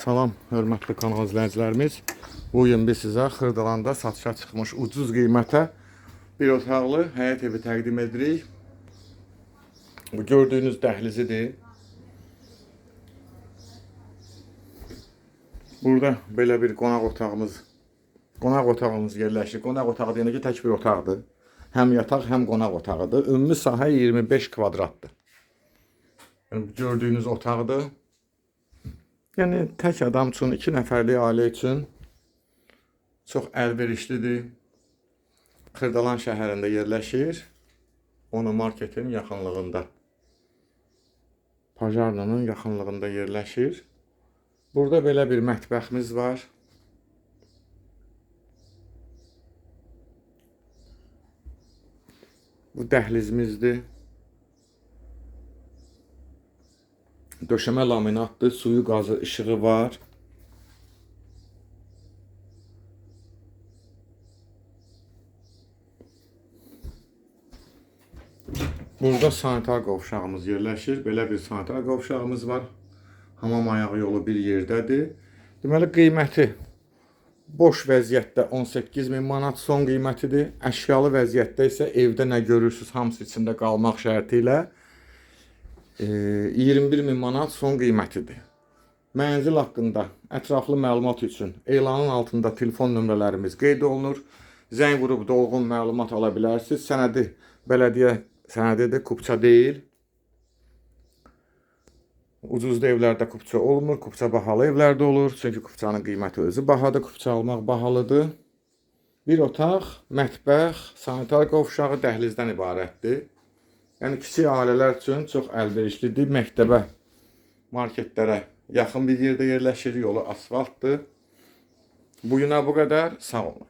Salam, hörmətli kanal izləyicilərimiz. Bu gün biz sizə Xırdalanda satışa çıxmış ucuz qiymətə bir otaqlı həyət evi təqdim edirik. Bu gördüyünüz dəhlizidir. Burada belə bir qonaq otağımız, qonaq otağımız yerləşir. Qonaq otağı deyəndə ki, tək bir otaqdır. Həm yataq, həm qonaq otağıdır. Ümumi sahə 25 kvadratdır. Yəni gördüyünüz otaqdır. Yəni tək adam üçün, 2 nəfərlik ailə üçün çox əlverişlidir. Xırdalan şəhərində yerləşir. Onu marketin yaxınlığında. Pajarnanın yaxınlığında yerləşir. Burada belə bir mətbəximiz var. Bu dəhlizimizdir. Döşəmə laminatdır, suyu, qazı, işığı var. Burada sanitar qovşağımız yerləşir. Belə bir sanitar qovşağımız var. Hamam ayağı yolu bir yerdədir. Deməli qiyməti boş vəziyyətdə 18 min manat son qiymətidir. Əşyalı vəziyyətdə isə evdə nə görürsüz hamısı içində qalmaq şərti ilə e, 21 min manat son qiymətidir. Mənzil haqqında ətraflı məlumat üçün elanın altında telefon nömrələrimiz qeyd olunur. Zəng vurub dolğun məlumat ala bilərsiniz. Sənədi bələdiyyə sənədidir, kupça deyil. Ucuzda evlərdə kupça olmur, kupça bahalı evlərdə olur. Çünki kupçanın qiyməti özü bahadır, kupça almaq bahalıdır. Bir otaq, mətbəx, sanitar qovşağı dəhlizdən ibarətdir. Yəni kiçik ailələr üçün çox əlverişlidir. Məktəbə, marketlərə yaxın bir yerdə yerləşir, yolu asfaltdır. Bu günə bu qədər. Sağ olun.